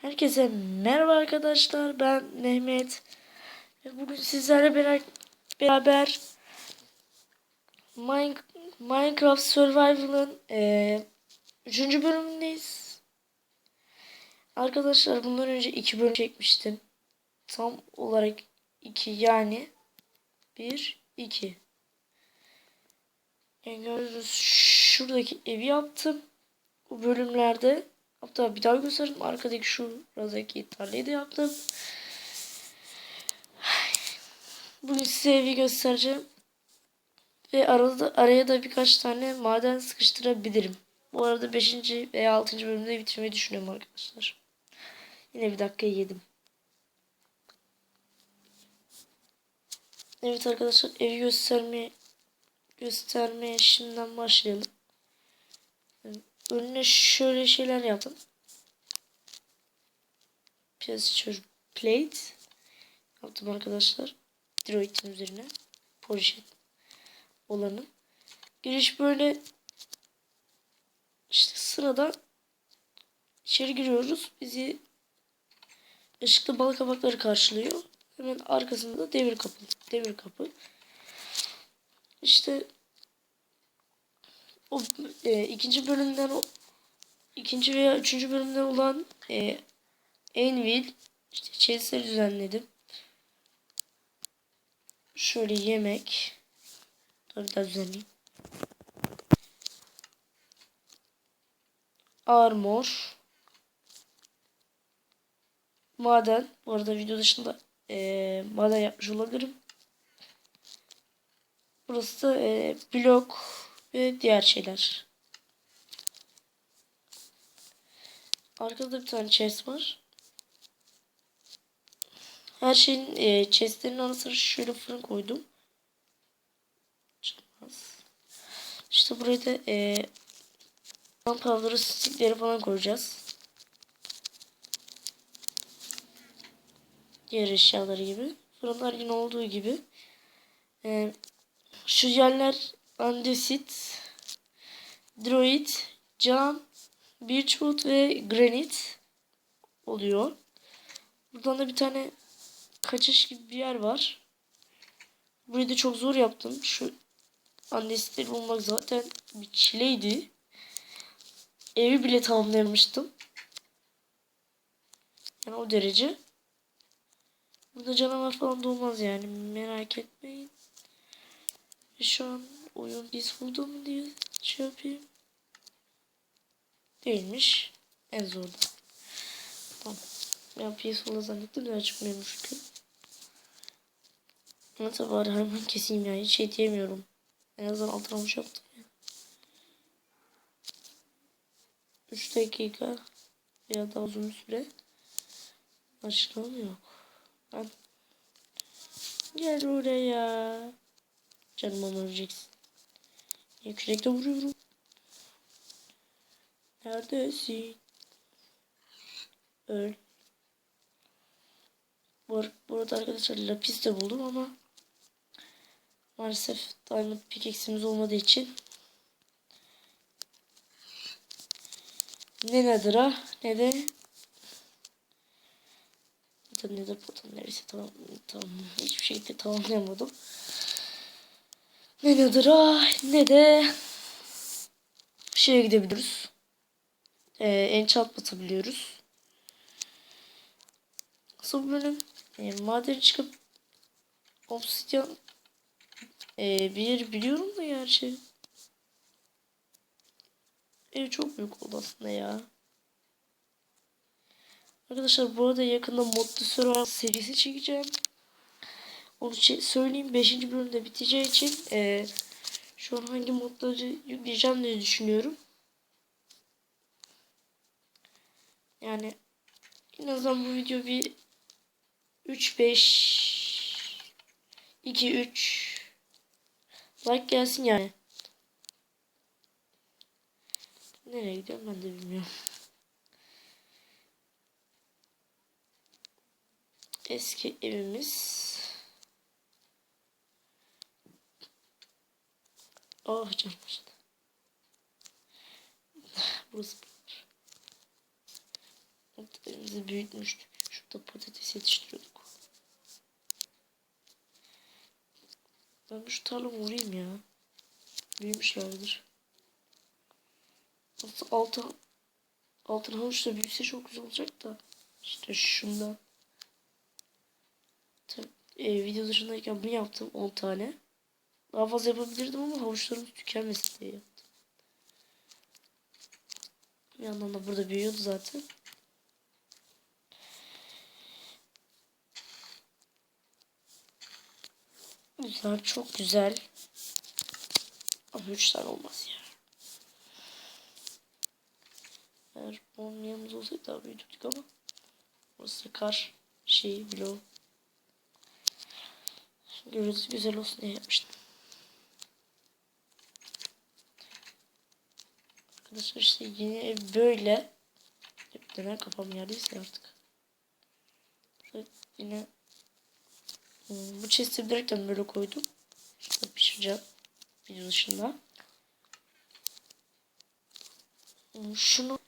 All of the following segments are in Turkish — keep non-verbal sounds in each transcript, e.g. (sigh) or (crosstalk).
Herkese merhaba arkadaşlar. Ben Mehmet. Bugün sizlerle bera- beraber Mine- Minecraft Survival'ın 3. bölümündeyiz. Arkadaşlar bundan önce 2 bölüm çekmiştim. Tam olarak 2 yani 1 2. Yani gördüğünüz şuradaki evi yaptım. Bu bölümlerde hatta bir daha göstereyim. Arkadaki şu şuradaki tarlayı da yaptım. Bugün size evi göstereceğim. Ve arada, araya da birkaç tane maden sıkıştırabilirim. Bu arada 5. veya 6. bölümde bitirmeyi düşünüyorum arkadaşlar. Yine bir dakika yedim. Evet arkadaşlar evi göstermeye göstermeye şimdiden başlayalım. Önüne şöyle şeyler yaptım. Piyasacı plate yaptım arkadaşlar. Droid'in üzerine polish olanı. Giriş böyle işte sırada içeri giriyoruz. Bizi ışıklı bal kabakları karşılıyor. Hemen arkasında da demir kapı. Demir kapı. İşte o e, ikinci bölümden ikinci veya üçüncü bölümden olan e, Envil işte chestleri düzenledim. Şöyle yemek. Tabii daha düzenleyeyim. Armor. Maden. Bu arada video dışında e, maden yapmış olabilirim. Burası da e, blok ve diğer şeyler. Arkada bir tane chest var. Her şeyin e, chestlerin arasına şöyle fırın koydum. Çıkmaz. İşte buraya da e, powder'ı stickleri falan koyacağız. Diğer eşyaları gibi. Fırınlar yine olduğu gibi. E, şu yerler andesit, droid, cam, birchwood ve granit oluyor. Buradan da bir tane kaçış gibi bir yer var. Burayı da çok zor yaptım. Şu andesitleri bulmak zaten bir çileydi. Evi bile tamamlamıştım. Yani o derece. Burada canavar falan doğmaz yani merak etmeyin. Şu an oyun peaceful'da mı diye şey yapayım. Değilmiş. En zorda. Tamam. Ben peaceful'da zannettim de çıkmıyormuş çünkü. Neyse bari hemen keseyim ya. Hiç şey diyemiyorum. En azından olmuş yaptım ya. 3 dakika veya daha uzun bir süre. Açıklamam yok. Ben Gel oraya. Canım öleceksin. Kürekle vuruyorum? Neredesin? Öl. Bu, ar- bu arada arkadaşlar lapis de buldum ama maalesef diamond pickaxe'imiz olmadığı için ne nedir ha ne de da nedir buradan neresi tamam tamam hiçbir şekilde tamamlayamadım. Ne nedir ah ne de şeye gidebiliriz. Ee, enchant batabiliyoruz. Nasıl bu bölüm? Ee, maden çıkıp obsidyen ee, bir yeri biliyorum da gerçi. Ev çok büyük oldu aslında ya. Arkadaşlar bu arada yakında modlu survival serisi çekeceğim. Onu söyleyeyim 5. bölümde biteceği için ee, şu an hangi modları yükleyeceğim diye düşünüyorum. Yani en azından bu video bir 3 5 2 3 like gelsin yani. Nereye gidiyorum ben de bilmiyorum. Eski evimiz. Oh canım işte. (laughs) Burası patateslerimizi büyütmüştük. Şurada patates yetiştiriyorduk. Ben şu tarlamı vurayım ya. Büyümüşlerdir. Aslında altın altın havuçla büyüse çok güzel olacak da. İşte şundan. Tabii, e, video dışındayken bunu yaptım 10 tane. Daha fazla yapabilirdim ama havuçlarım tükenmesin diye yaptım. Bir yandan da burada büyüyordu zaten. Güzel, çok güzel. Ama 3 tane olmaz ya. Eğer olmayanımız olsaydı daha büyütürdük ama. Burası kar şeyi bloğu. Görüntüsü güzel olsun diye yapmıştım. Arkadaşlar işte yeni ev böyle. Hep döner kafam yerdeyse artık. Evet, yine hmm, bu chest'i direkten böyle koydum. İşte pişireceğim. Video dışında. Hmm, Şunu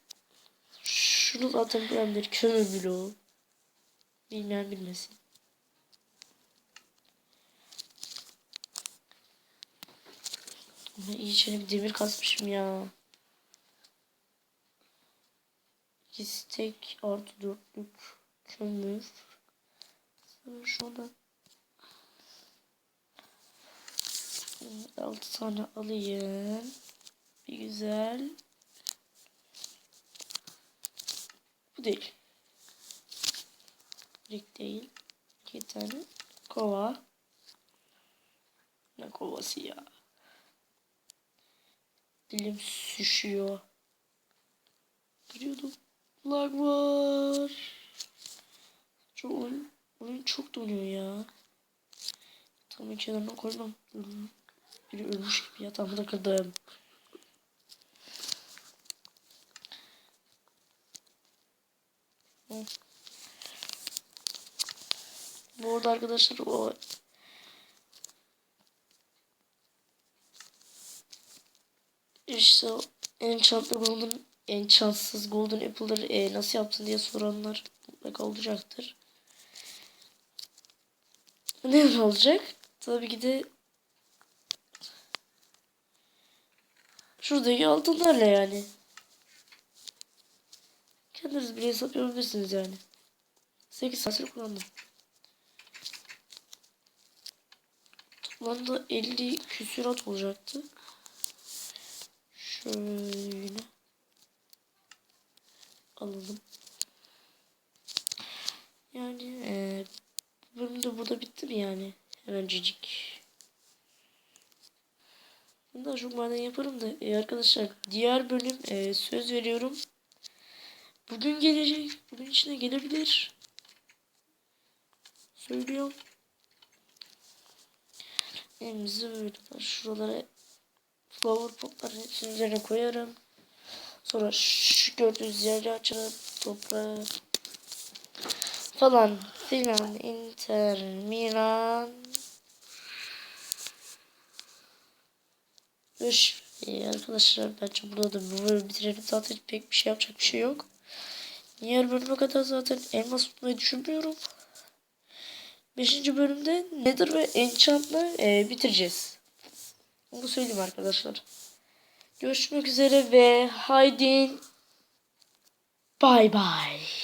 şunu zaten bilendir kömür bloğu. Bilmeyen bilmesin. Ama iyice bir demir kasmışım ya. İstek artı dörtlük kömür. Sonra şuradan altı tane alayım. Bir güzel. Bu değil. Brick değil. İki tane kova. Ne kovası ya? Dilim süşüyor. Giriyordum. Lag var. Çok oyun, oyun çok donuyor ya. Tam kenarına koymam. Biri ölmüş gibi yatağımı da kırdım. Bu arada arkadaşlar o işte o golden enchantsız golden apple'ları e, nasıl yaptın diye soranlar mutlaka olacaktır. Ne olacak? Tabii ki de şuradaki altınlarla yani. Kendiniz bile hesap yapabilirsiniz yani. 8 saattir kullandım. Toplamda 50 küsurat olacaktı. Şöyle alalım. Yani e, bölüm de burada bitti mi yani? Hemencecik. Ben daha çok maden yaparım da e, arkadaşlar diğer bölüm e, söz veriyorum. Bugün gelecek. Bugün içine gelebilir. Söylüyorum. Elimizi böyle şuralara flower potların hepsinin üzerine koyarım. Sonra şu gördüğünüz yerleri açarım. Toprağı falan filan Inter Milan Üş. Ee, arkadaşlar bence burada da bu bölümü bitirelim. Zaten pek bir şey yapacak bir şey yok. Diğer bölüme kadar zaten elmas tutmayı düşünmüyorum. Beşinci bölümde Nether ve Enchant'la e, bitireceğiz. Onu söyleyeyim arkadaşlar. Görüşmek üzere ve haydi bye bye.